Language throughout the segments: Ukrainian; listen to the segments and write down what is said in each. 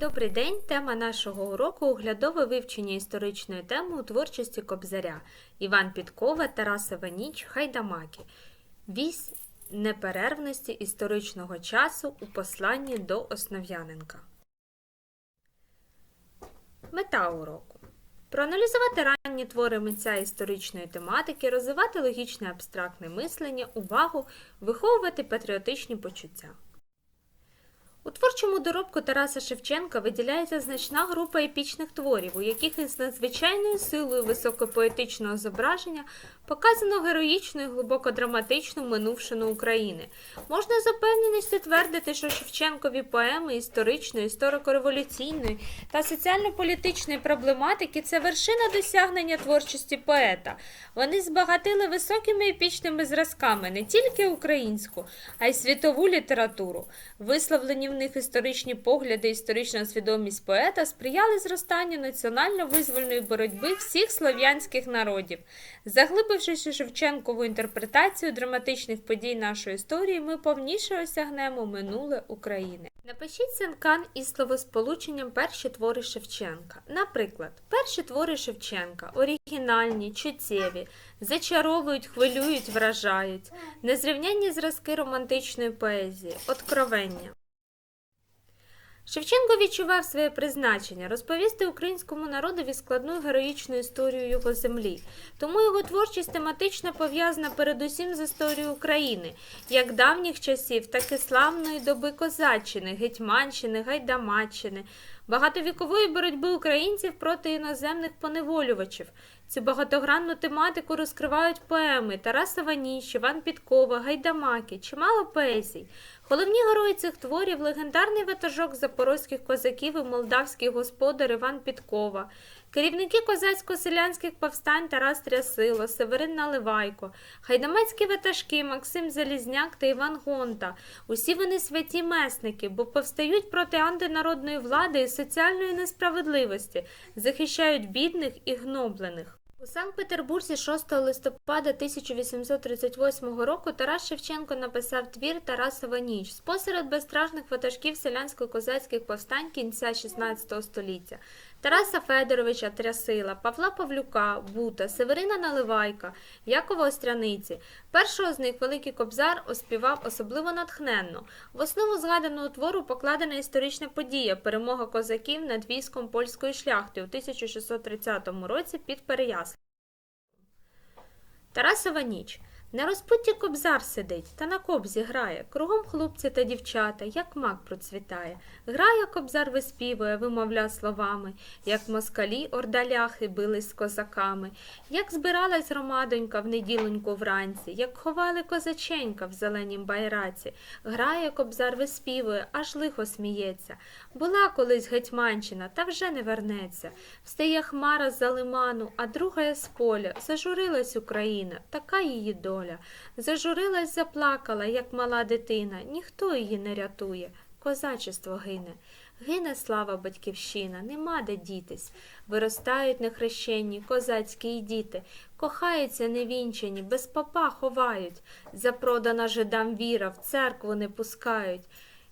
Добрий день. Тема нашого уроку оглядове вивчення історичної теми у творчості Кобзаря. Іван Підкова, Тарасова ніч, Хайдамаки. Вісь неперервності історичного часу у посланні до Основ'яненка. Мета уроку. Проаналізувати ранні твори митця історичної тематики, розвивати логічне абстрактне мислення, увагу, виховувати патріотичні почуття. У творчому доробку Тараса Шевченка виділяється значна група епічних творів, у яких із надзвичайною силою високопоетичного зображення показано героїчну і глибоко драматичну минувшину України. Можна з упевненістю твердити, що Шевченкові поеми історичної, історико-революційної та соціально-політичної проблематики це вершина досягнення творчості поета. Вони збагатили високими епічними зразками не тільки українську, а й світову літературу. Висловлені в них історичні погляди, історична свідомість поета сприяли зростанню національно-визвольної боротьби всіх слов'янських народів. Заглибившись у Шевченкову інтерпретацію драматичних подій нашої історії, ми повніше осягнемо минуле України. Напишіть сенкан із словосполученням перші твори Шевченка. Наприклад, перші твори Шевченка оригінальні, чуттєві, зачаровують, хвилюють, вражають, незрівнянні зразки романтичної поезії, откровення. Шевченко відчував своє призначення розповісти українському народові складну героїчну історію його землі. Тому його творчість тематично пов'язана передусім з історією України, як давніх часів, так і славної доби Козаччини, Гетьманщини, Гайдамаччини, багатовікової боротьби українців проти іноземних поневолювачів. Цю багатогранну тематику розкривають поеми Тарасова ніч, Іван Підкова, Гайдамаки, чимало поезій. Головні герої цих творів легендарний ватажок запорозьких козаків і молдавський господар Іван Підкова, керівники козацько-селянських повстань Тарас Трясило, Северин Наливайко, гайдамацькі ватажки Максим Залізняк та Іван Гонта. Усі вони святі месники, бо повстають проти антинародної влади і соціальної несправедливості, захищають бідних і гноблених. У Санкт-Петербурзі 6 листопада 1838 року Тарас Шевченко написав твір Тарасова ніч спосеред безстражних ватажків селянсько-козацьких повстань кінця 16 століття. Тараса Федоровича Трясила, Павла Павлюка, Бута, Северина Наливайка, Якова Остряниці. Першого з них Великий Кобзар оспівав особливо натхненно. В основу згаданого твору покладена історична подія перемога козаків над військом польської шляхти у 1630 році під Переяславом. Тарасова ніч. На розпутті кобзар сидить та на кобзі грає, кругом хлопці та дівчата, як мак процвітає. Грає кобзар виспівує, вимовля словами, як москалі ордаляхи бились з козаками, як збиралась громадонька в неділеньку вранці, як ховали козаченька в зеленім байраці. Грає кобзар виспівує, аж лихо сміється. Була колись гетьманщина, та вже не вернеться. Встає хмара з-за лиману, а друга з поля. Зажурилась Україна, така її доля. Зажурилась, заплакала, як мала дитина, ніхто її не рятує. Козачество гине. Гине слава батьківщина, нема де дітись. Виростають нехрещені, козацькі й діти, кохаються невінчені, без попа ховають. Запродана жидам віра, в церкву не пускають.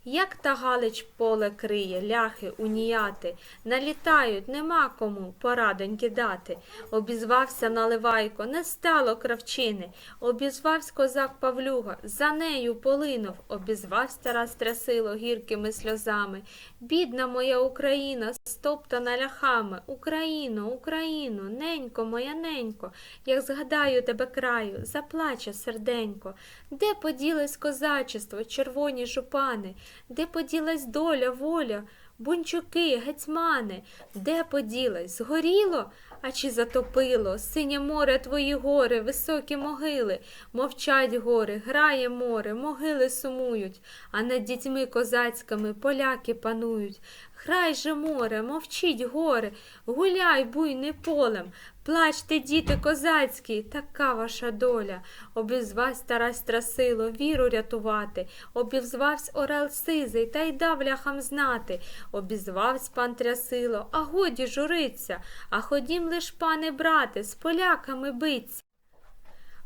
Як та Галич поле криє, ляхи, уніяти, налітають, нема кому порадоньки дати. Обізвався наливайко, не стало кравчини, обізвавсь козак Павлюга, за нею полинув, обізвавсь Тарас Трясило гіркими сльозами. Бідна моя Україна, стоптана ляхами, Україно, Україно, ненько, моя ненько, як згадаю тебе краю, заплаче серденько. Де поділось козачество, червоні жупани? Де поділась доля, воля, бунчуки, гетьмани? Де поділась? Згоріло? А чи затопило? Синє море твої гори, високі могили, мовчать гори, грає море, могили сумують, а над дітьми козацькими поляки панують. Грай же море, мовчіть гори, гуляй буйний полем, плачте, діти козацькі, така ваша доля. Обізвась Тарас Трасило, віру рятувати, обізвавсь Орел Сизий, та й дав ляхам знати. Обізвавсь пан Трясило, а годі журиться, а ходім лиш, пане брате, з поляками биться.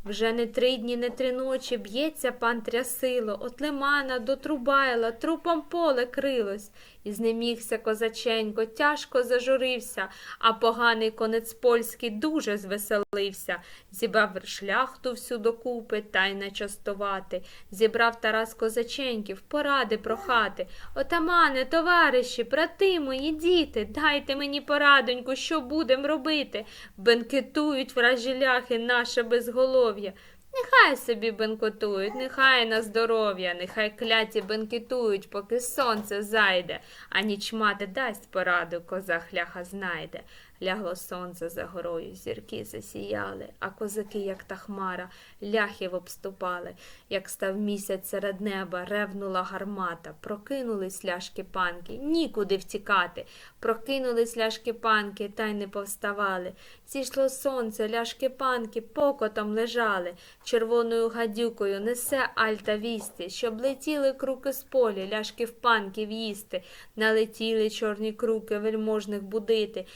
Вже не три дні, не три ночі б'ється пан трясило, от лимана до Трубайла, трупом поле крилось, І знемігся козаченько, тяжко зажурився, а поганий конець польський дуже звеселився. Зібрав шляхту всю докупи та й начастувати. Зібрав Тарас козаченьків, поради прохати. Отамане, товариші, брати мої діти, дайте мені порадоньку, що будем робити. Бенкетують вражі ляхи наше безголов'я. Нехай собі бенкотують, нехай на здоров'я, нехай кляті бенкетують, поки сонце зайде, а ніч мати дасть пораду, коза хляха знайде. Лягло сонце за горою, зірки засіяли, а козаки, як та хмара, ляхів обступали. Як став місяць серед неба, ревнула гармата, прокинулись ляшки панки, нікуди втікати. Прокинулись ляшки панки, та й не повставали. Зійшло сонце, ляшки панки покотом лежали. Червоною гадюкою несе альта вісти, щоб летіли круки з полі, ляшки в панків їсти. Налетіли чорні круки вельможних будити.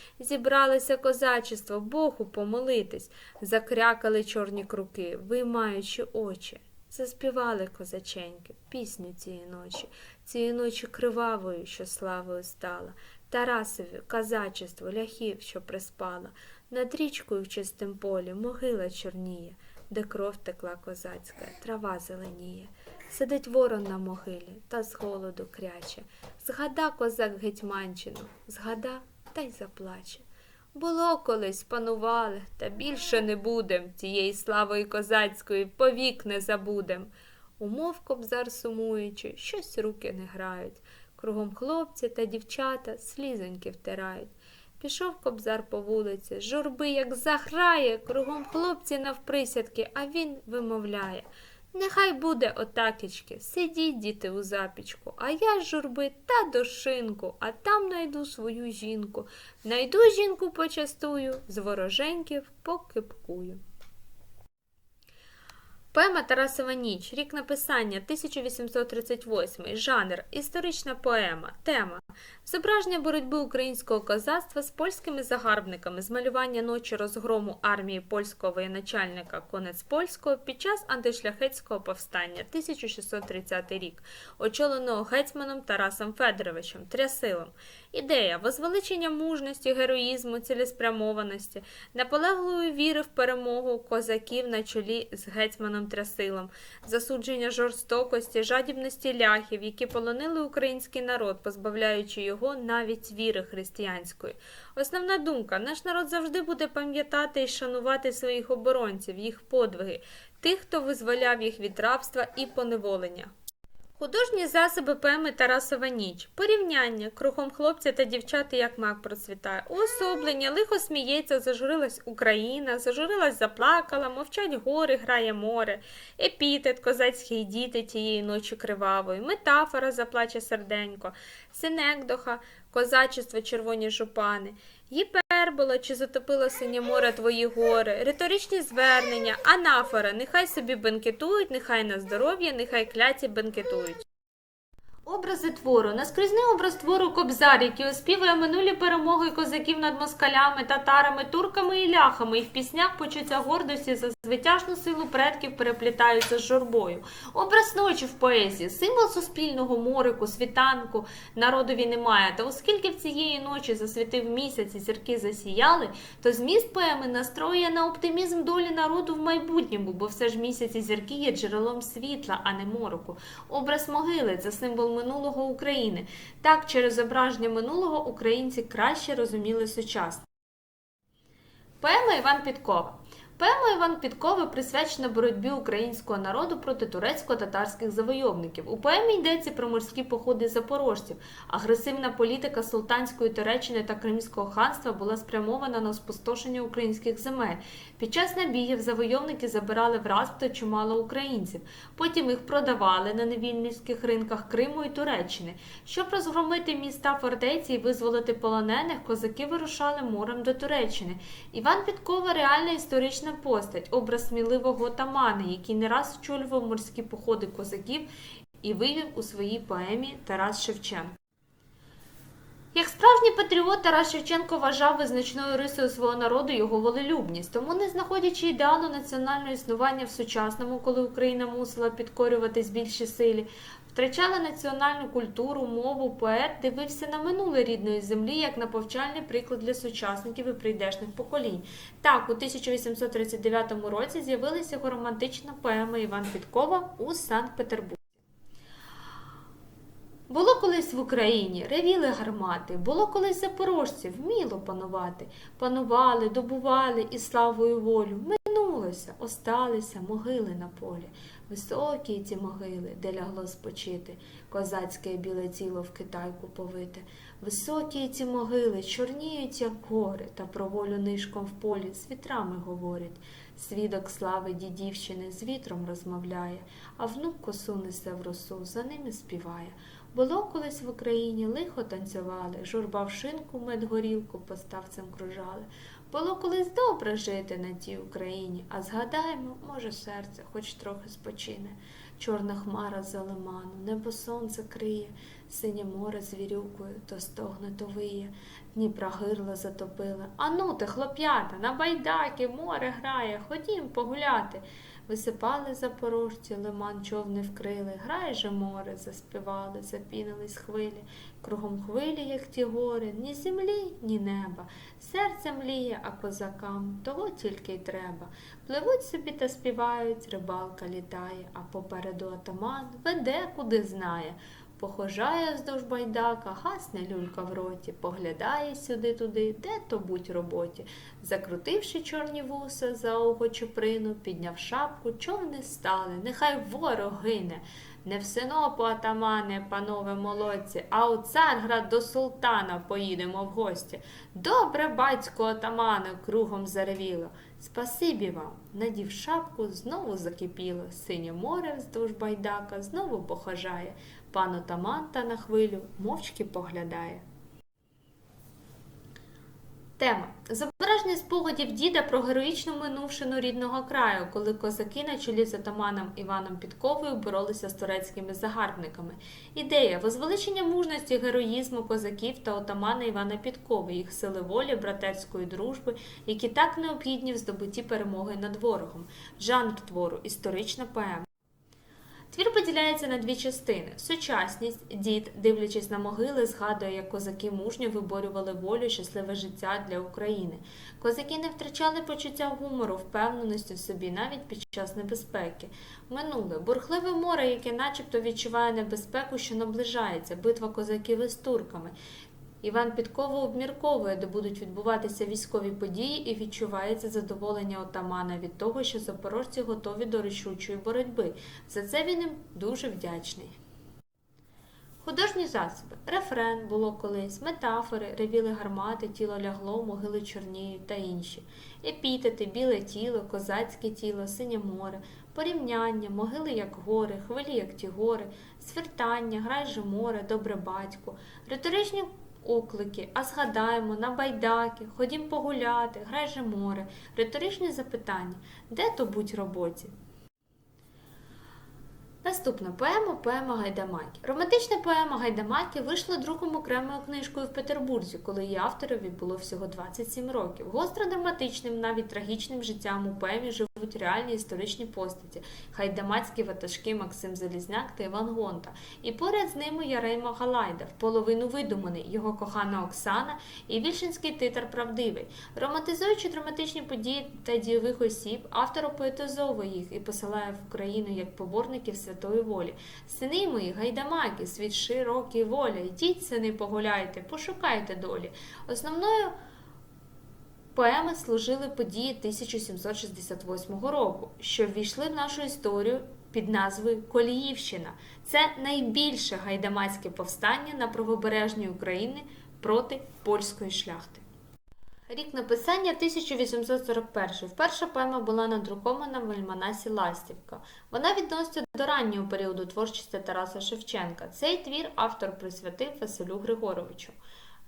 Зібралося козачество, Богу помолитись. Закрякали чорні круки, виймаючи очі. Заспівали козаченьки пісню цієї ночі, цієї ночі кривавою, що славою стала. Тарасові, казачество, ляхів, що приспала, над річкою в чистім полі могила чорніє, де кров текла козацька, трава зеленіє. Сидить ворон на могилі та з голоду кряче. Згада козак гетьманщину, згада та й заплаче. Було колись панували, та більше не будем, тієї славої козацької повік не забудем. Умов кобзар сумуючи, щось руки не грають. Кругом хлопці та дівчата слізоньки втирають. Пішов кобзар по вулиці, журби як заграє, кругом хлопці навприсядки, а він вимовляє. Нехай буде отакічки, сидіть, діти, у запічку, а я з журби та до шинку, а там найду свою жінку. Найду жінку почастую, з вороженьків покипкую. Поема Тарасова ніч, рік написання 1838, жанр історична поема, тема зображення боротьби українського козацтва з польськими загарбниками, змалювання ночі розгрому армії польського воєначальника Конець Польського під час антишляхетського повстання. 1630 рік, очоленого гетьманом Тарасом Федоровичем Трясилом. Ідея возвеличення мужності, героїзму, цілеспрямованості, наполегливої віри в перемогу козаків на чолі з гетьманом Трясилом, засудження жорстокості, жадібності ляхів, які полонили український народ, позбавляючи його навіть віри християнської. Основна думка: наш народ завжди буде пам'ятати і шанувати своїх оборонців, їх подвиги, тих, хто визволяв їх від рабства і поневолення. Художні засоби поеми Тарасова ніч, порівняння, кругом хлопця та дівчата, як мак процвітає, уособлення, лихо сміється, зажурилась Україна, зажурилась, заплакала, мовчать гори, грає море, епітет, козацькі діти тієї ночі кривавої, метафора заплаче серденько, синекдоха, козачество червоні жупани, гіпербола, чи затопило синє море твої гори, риторичні звернення, анафора, нехай собі бенкетують, нехай на здоров'я, нехай кляті бенкетують. Образи твору. Наскрізний образ твору Кобзар, який оспівує минулі перемоги козаків над москалями, татарами, турками і ляхами, і в піснях почуття гордості за звитяжну силу предків переплітаються з журбою. Образ ночі в поезії, символ суспільного морику, світанку народові немає. Та оскільки в цієї ночі засвітив місяць і зірки засіяли, то зміст поеми настроює на оптимізм долі народу в майбутньому, бо все ж місяць і зірки є джерелом світла, а не мороку. Образ могили це символ минулого України. Так, через зображення минулого українці краще розуміли сучасне. Поема Іван Підкова. Поема Іван Підкова присвячена боротьбі українського народу проти турецько-татарських завойовників. У поемі йдеться про морські походи запорожців. Агресивна політика султанської Туреччини та Кримського ханства була спрямована на спустошення українських земель. Під час набігів завойовники забирали в рабство чимало українців. Потім їх продавали на невільницьких ринках Криму і Туреччини. Щоб розгромити міста фортеці і визволити полонених, козаки вирушали морем до Туреччини. Іван Підкова реальна історична постать, образ сміливого отамана, який не раз вчолював морські походи козаків і вивів у своїй поемі Тарас Шевченко. Як справжній патріот Тарас Шевченко вважав визначною рисою свого народу його волелюбність, тому не знаходячи ідеалу національного існування в сучасному, коли Україна мусила підкорюватись більшій силі, Втрачали національну культуру, мову, поет дивився на минуле рідної землі як на повчальний приклад для сучасників і прийдешних поколінь. Так, у 1839 році з'явилася його романтична поема Іван Підкова у Санкт-Петербурзі. Було колись в Україні, ревіли гармати, було колись запорожці, вміло панувати. Панували, добували і славою волю. Минулося, осталися могили на полі. Високі ці могили, де лягло спочити, козацьке біле тіло в китайку повите. Високі ці могили, чорніють, як гори, та про волю нишком в полі з вітрами говорять. Свідок слави дідівщини з вітром розмовляє, а внук косу несе в росу, за ними співає. Було колись в Україні лихо танцювали, журба в шинку медгорілку поставцем кружали. Було колись добре жити на тій Україні, а згадаємо, може, серце хоч трохи спочине. Чорна хмара за лиману, небо сонце криє, синє море з вірюкою, то стогне, то виє, Дніпра гирла затопила. Ану ти, хлоп'ята, на байдаки море грає, ходім погуляти. Висипали запорожці, лиман човни вкрили, грає же море, заспівали, запінились хвилі. Кругом хвилі, як ті гори, ні землі, ні неба. Серце мліє, а козакам того тільки й треба. Пливуть собі та співають, рибалка літає, а попереду атаман веде, куди знає. Похожає вздовж байдака, гасне люлька в роті, поглядає сюди-туди, де то будь роботі. Закрутивши чорні вуса за ого чуприну, підняв шапку, човни стали, нехай ворог гине. Не в Синопу, атамане, панове молодці, а у Царград до султана поїдемо в гості. Добре, батько отамане, кругом заревіло. Спасибі вам, надів шапку, знову закипіло. Синє море вздовж байдака знову похожає. Пан отаман та на хвилю мовчки поглядає. Тема зображення спогадів діда про героїчну минувшину рідного краю, коли козаки на чолі з отаманом Іваном Підковою боролися з турецькими загарбниками. Ідея возвеличення мужності, героїзму козаків та отамана Івана Підкови, їх сили волі, братерської дружби, які так необхідні в здобутті перемоги над ворогом. Жанр твору історична поема. Твір поділяється на дві частини: сучасність. Дід, дивлячись на могили, згадує, як козаки мужньо виборювали волю, щасливе життя для України. Козаки не втрачали почуття гумору, впевненості в собі навіть під час небезпеки. Минуле бурхливе море, яке, начебто, відчуває небезпеку, що наближається, битва козаків із турками. Іван Підково обмірковує, де будуть відбуватися військові події, і відчувається задоволення отамана від того, що запорожці готові до рішучої боротьби. За це він їм дуже вдячний. Художні засоби. Рефрен було колись, метафори, ревіли гармати, тіло лягло, могили чорніють та інші. Епітети, біле тіло, козацьке тіло, синє море, порівняння, могили як гори, хвилі як ті гори, свертання, грай же море, добре батько, риторичні оклики, а згадаємо, на байдаки, ходім погуляти, грай море, риторичні запитання, де то будь роботі. Наступна поема поема Гайдамаки. Романтична поема Гайдамаки вийшла другом окремою книжкою в Петербурзі, коли її авторові було всього 27 років. Гостро драматичним, навіть трагічним життям у поемі живуть реальні історичні постаті гайдамацькі ватажки Максим Залізняк та Іван Гонта. І поряд з ними Ярема Галайда, в половину видуманий, його кохана Оксана і вільшинський титр правдивий. Романтизуючи драматичні події та дійових осіб, автор опоетизовує їх і посилає в Україну як поборників святої волі. Сини мої, гайдамаки, світ широкий воля, йдіть, сини, погуляйте, пошукайте долі. Основною поеми служили події 1768 року, що ввійшли в нашу історію під назвою Коліївщина. Це найбільше гайдамацьке повстання на правобережній Україні проти польської шляхти. Рік написання 1841. Вперша поема була надрукована в альманасі Ластівка. Вона відноситься до раннього періоду творчості Тараса Шевченка. Цей твір автор присвятив Василю Григоровичу.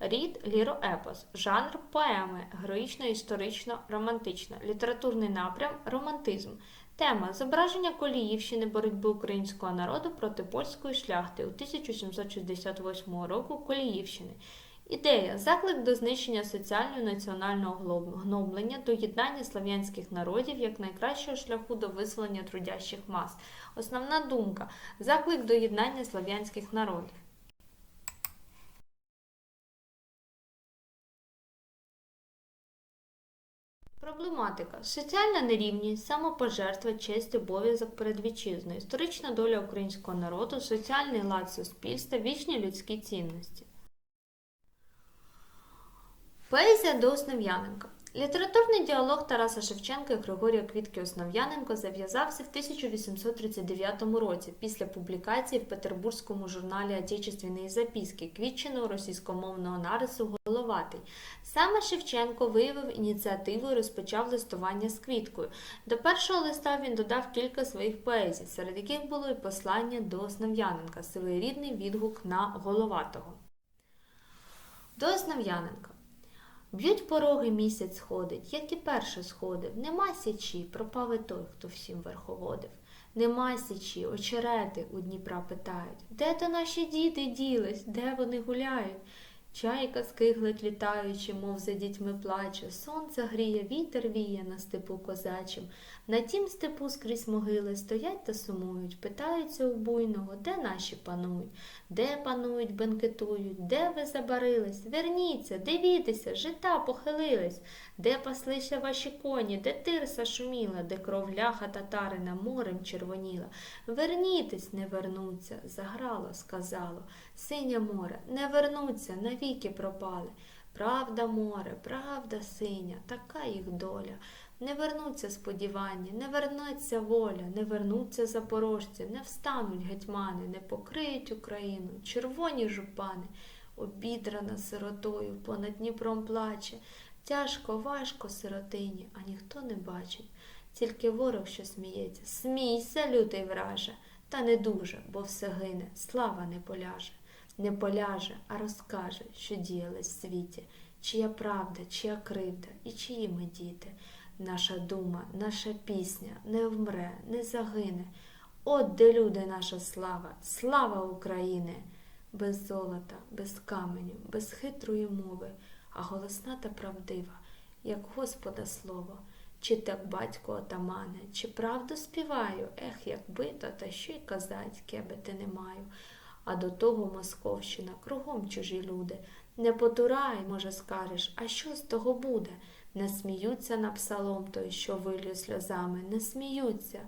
Рід ліроепос, жанр поеми, героїчно-історично-романтична, літературний напрям романтизм. Тема зображення Коліївщини боротьби українського народу проти польської шляхти у 1768 року Коліївщини. Ідея заклик до знищення соціального національного гноблення, до єднання слав'янських народів як найкращого шляху до визволення трудящих мас. Основна думка заклик до єднання слав'янських народів. Проблематика. Соціальна нерівність, самопожертва, честь, обов'язок перед вітчизною, історична доля українського народу, соціальний лад суспільства, вічні людські цінності. Поезія до Основ'яненка. Літературний діалог Тараса Шевченка і Григорія Квітки Основ'яненко зав'язався в 1839 році після публікації в петербурзькому журналі Отечественні записки квітченого російськомовного нарису Головатий. Саме Шевченко виявив ініціативу і розпочав листування з квіткою. До першого листа він додав кілька своїх поезій, серед яких було і послання до Основ'яненка, своєрідний відгук на Головатого. До Основ'яненка. Б'ють пороги місяць сходить, як і перше сходив. Нема січі, пропав і той, хто всім верховодив. Нема січі, очерети у Дніпра питають. Де то наші діти ділись, де вони гуляють? Чайка скиглить літаючи, мов за дітьми плаче, сонце гріє, вітер віє на степу козачим. На тім степу скрізь могили стоять та сумують, питаються у буйного, де наші панують, де панують, бенкетують, де ви забарились? Верніться, дивіться, жита похилились, де паслися ваші коні, де тирса шуміла, де кров ляха татарина морем червоніла. Вернітесь, не вернуться, заграло, сказало. Синє море, не вернуться, навіки пропали. Правда, море, правда синя, така їх доля. Не вернуться сподівання, не вернеться воля, не вернуться запорожці, не встануть гетьмани, не покриють Україну, червоні жупани, обідрана сиротою, понад Дніпром плаче. Тяжко, важко сиротині, а ніхто не бачить. Тільки ворог, що сміється. Смійся, лютий враже, та не дуже, бо все гине, слава не поляже. Не поляже, а розкаже, що діялось в світі, чия правда, чия кривда і чиї ми діти. Наша дума, наша пісня не вмре, не загине. От де люди наша слава, слава України! Без золота, без каменю, без хитрої мови, а голосна та правдива, як Господа слово. Чи так батько отамане, чи правду співаю, ех, якби то, та що й казать, кеби ти не маю. А до того Московщина, кругом чужі люди. Не потурай, може, скажеш, а що з того буде? Не сміються на псалом той, що вилю сльозами, не сміються.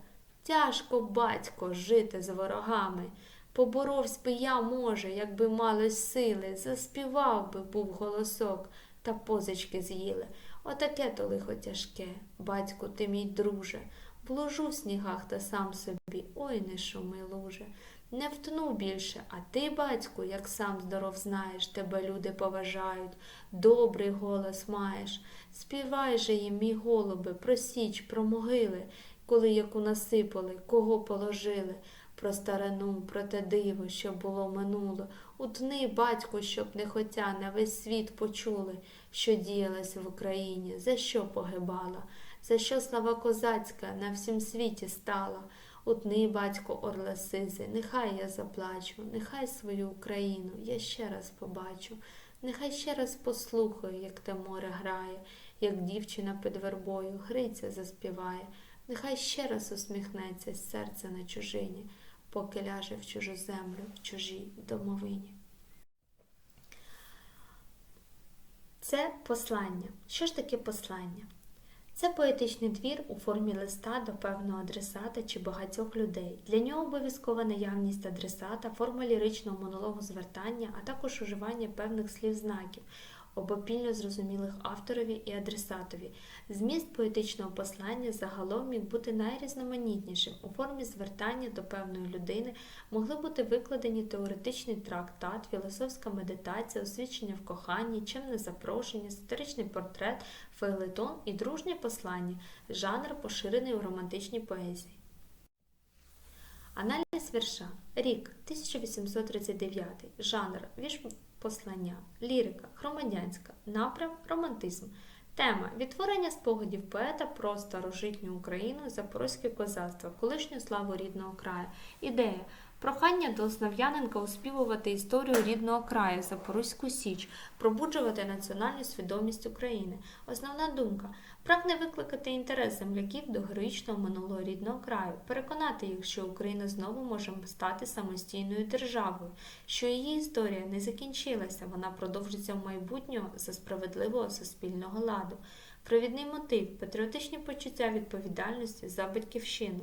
Тяжко, батько, жити з ворогами. Поборовсь би я, може, якби мали сили, заспівав би був голосок, та позички з'їли. Отаке то лихо тяжке, батьку, ти мій друже, блужу в снігах та сам собі, ой, не шуми, луже. Не втну більше, а ти, батьку, як сам здоров знаєш, тебе люди поважають, добрий голос маєш. Співай же їм, мій голуби, про січ, про могили, коли яку насипали, кого положили, про старину, про те диво, що було минуло. Утни, батьку, щоб не хотя на весь світ почули, що діялось в Україні, за що погибала, за що слава козацька на всім світі стала. Утни, батько орла сизи, нехай я заплачу, нехай свою Україну я ще раз побачу, нехай ще раз послухаю, як те море грає, як дівчина під вербою гриця заспіває, нехай ще раз усміхнеться серце на чужині, поки ляже в чужу землю, в чужій домовині. Це послання. Що ж таке послання? Це поетичний двір у формі листа до певного адресата чи багатьох людей. Для нього обов'язкова наявність адресата, форма ліричного монологу звертання, а також уживання певних слів знаків, обопільно зрозумілих авторові і адресатові. Зміст поетичного послання загалом міг бути найрізноманітнішим. У формі звертання до певної людини могли бути викладені теоретичний трактат, філософська медитація, освічення в коханні, чимне запрошення, сатиричний портрет, фейлетон і дружнє послання, жанр поширений у романтичній поезії. Аналіз вірша. Рік 1839. Жанр вірш послання. Лірика громадянська. Напрям романтизм. Тема відтворення спогадів поета про старожитню Україну, запорозьке козацтво, колишню славу рідного краю. Ідея Прохання до Основ'яненка оспівувати історію рідного краю Запорозьку Січ, пробуджувати національну свідомість України. Основна думка прагне викликати інтерес земляків до героїчного минулого рідного краю, переконати їх, що Україна знову може стати самостійною державою, що її історія не закінчилася, вона продовжиться в майбутнього за справедливого суспільного ладу. Провідний мотив патріотичні почуття відповідальності за батьківщину.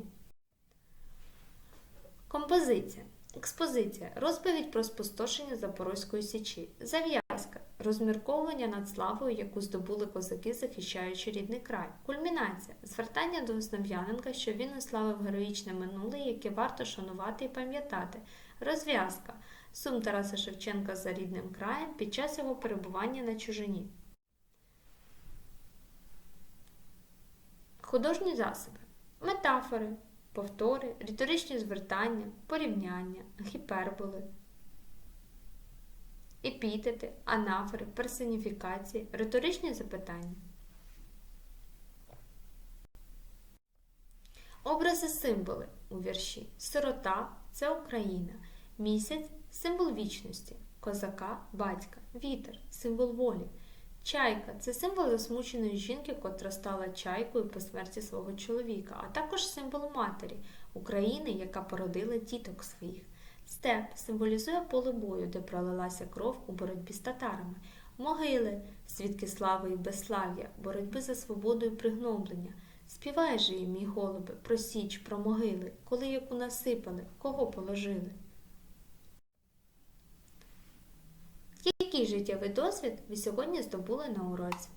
Композиція. Експозиція. Розповідь про спустошення Запорозької січі. Зав'язка. Розмірковування над славою, яку здобули козаки, захищаючи рідний край. Кульмінація. Звертання до Основ'яненка, що він уславив героїчне минуле, яке варто шанувати і пам'ятати. Розв'язка. Сум Тараса Шевченка за рідним краєм під час його перебування на чужині. Художні засоби. Метафори, повтори, риторичні звертання, порівняння, гіперболи, епітети, анафори, персоніфікації, риторичні запитання. Образи символи у вірші. Сирота це Україна. Місяць символ вічності, козака батька, вітер символ волі. Чайка це символ засмученої жінки, котра стала чайкою по смерті свого чоловіка, а також символ матері України, яка породила діток своїх. Степ символізує поле бою, де пролилася кров у боротьбі з татарами. Могили свідки слави і безслав'я, боротьби за свободу і пригноблення. Співай же їм, мій голубе, про січ, про могили, коли яку насипали, кого положили. Який життєвий досвід ви сьогодні здобули на уроці?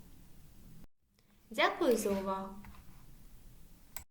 Дякую за увагу!